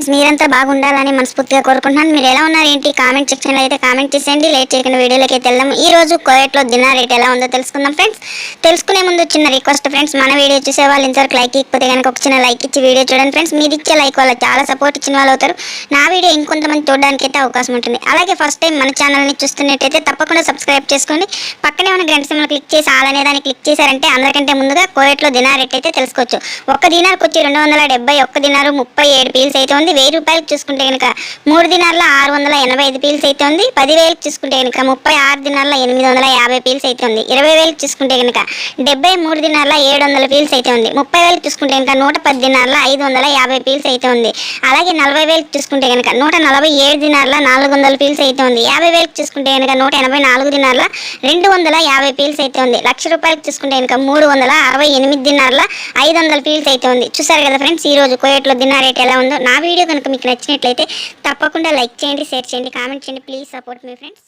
మీరంతా బాగుండాలని మనస్ఫూర్తిగా కోరుకుంటున్నాను. మీరు ఎలా ఉన్నారు ఏంటి? కామెంట్ సెక్షన్లో అయితే కామెంట్ చేసేయండి. లేట్ చేయకుండా వీడియోలోకి అయితే వెళ్దాం ఈ రోజు కోయట్లో దినార్ రేట్ ఎలా ఉందో తెలుసుకుందాం ఫ్రెండ్స్ తెలుసుకునే ముందు చిన్న రిక్వెస్ట్ ఫ్రెండ్స్ మన వీడియో చూసే వాళ్ళు ఇంతవరకు లైక్ ఇకపోతే కనుక ఒక చిన్న లైక్ ఇచ్చి వీడియో చూడండి ఫ్రెండ్స్ మీరు ఇచ్చే లైక్ వల్ల చాలా సపోర్ట్ ఇచ్చిన వాళ్ళు అవుతారు. నా వీడియో ఇంకొంతమంది చూడడానికి అయితే అవకాశం ఉంటుంది. అలాగే ఫస్ట్ టైం మన ఛానల్ని చూస్తున్నట్టయితే తప్పకుండా సబ్స్క్రైబ్ చేసుకోండి. పక్కనే ఉన్న గంట సింబల్ క్లిక్ చేసి ఆల్ దాన్ని క్లిక్ చేశారంటే అందరికంటే ముందుగా కోయట్లో దినార్ రేట్ అయితే తెలుసుకోవచ్చు. ఒక్క దినార్కి వచ్చి రెండు వందల డెబ్బై ఒక్క దినారు ముప్పై ఏడు పీల్స్ అయితే ఉంది. వెయ్యి రూపాయలకు చూసుకుంటే కనుక మూడు దినాల్లో ఆరు వందల ఎనభై ఐదు పీల్స్ అయితే ఉంది పదివేలకు చూసుకుంటే కనుక ముప్పై ఆరు దినాల్లో ఎనిమిది వందల యాభై పీల్స్ అయితే ఉంది ఇరవై వేలకు చూసుకుంటే కనుక డెబ్బై మూడు దినాల్లో ఏడు వందల పీల్స్ అయితే ఉంది ముప్పై వేలకు చూసుకుంటే కనుక నూట పది దినాల్లో ఐదు వందల యాభై పీల్స్ అయితే ఉంది అలాగే నలభై వేలకు చూసుకుంటే కనుక నూట నలభై ఏడు దినార్ల నాలుగు వందల పీల్స్ అయితే ఉంది యాభై వేలకు చూసుకుంటే కనుక నూట ఎనభై నాలుగు దినాల్లో రెండు వందల యాభై పీల్స్ అయితే ఉంది లక్ష రూపాయలకు చూసుకుంటే కనుక మూడు వందల అరవై ఎనిమిది దినాల్లో ఐదు వందల పీల్స్ అయితే ఉంది చూసారు కదా ఫ్రెండ్స్ ఈ రోజు కోయట్లో దినార్ రేట్ ఎలా ఉందో? నా వీడియో కనుక మీకు నచ్చినట్లయితే తప్పకుండా లైక్ చేయండి షేర్ చేయండి కామెంట్ చేయండి. Please support me friends